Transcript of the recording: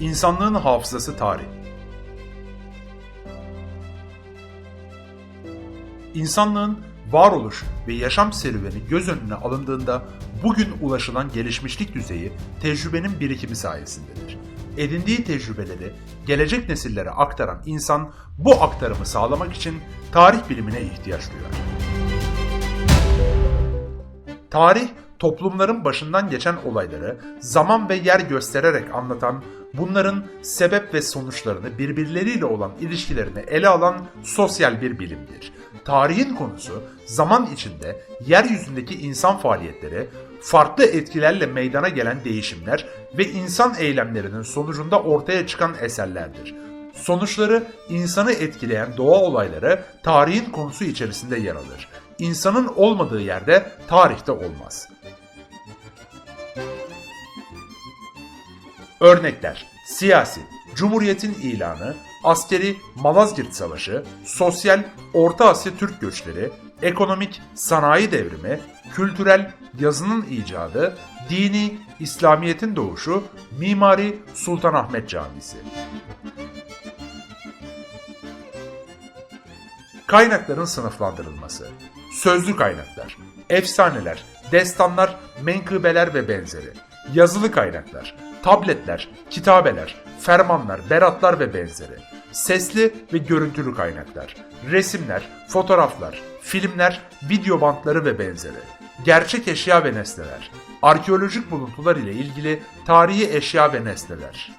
İnsanlığın hafızası tarih. İnsanlığın varoluş ve yaşam serüveni göz önüne alındığında bugün ulaşılan gelişmişlik düzeyi tecrübenin birikimi sayesindedir. Edindiği tecrübeleri gelecek nesillere aktaran insan bu aktarımı sağlamak için tarih bilimine ihtiyaç duyar. Tarih, toplumların başından geçen olayları zaman ve yer göstererek anlatan, bunların sebep ve sonuçlarını birbirleriyle olan ilişkilerini ele alan sosyal bir bilimdir. Tarihin konusu zaman içinde yeryüzündeki insan faaliyetleri, farklı etkilerle meydana gelen değişimler ve insan eylemlerinin sonucunda ortaya çıkan eserlerdir. Sonuçları insanı etkileyen doğa olayları tarihin konusu içerisinde yer alır. İnsanın olmadığı yerde tarihte olmaz. Örnekler: siyasi, Cumhuriyetin ilanı, askeri Malazgirt Savaşı, sosyal Orta Asya Türk göçleri, ekonomik sanayi devrimi, kültürel yazının icadı, dini İslamiyet'in doğuşu, mimari Sultanahmet Camisi. Kaynakların sınıflandırılması. Sözlü kaynaklar, efsaneler, destanlar, menkıbeler ve benzeri. Yazılı kaynaklar, tabletler, kitabeler, fermanlar, beratlar ve benzeri. Sesli ve görüntülü kaynaklar, resimler, fotoğraflar, filmler, video bantları ve benzeri. Gerçek eşya ve nesneler, arkeolojik buluntular ile ilgili tarihi eşya ve nesneler.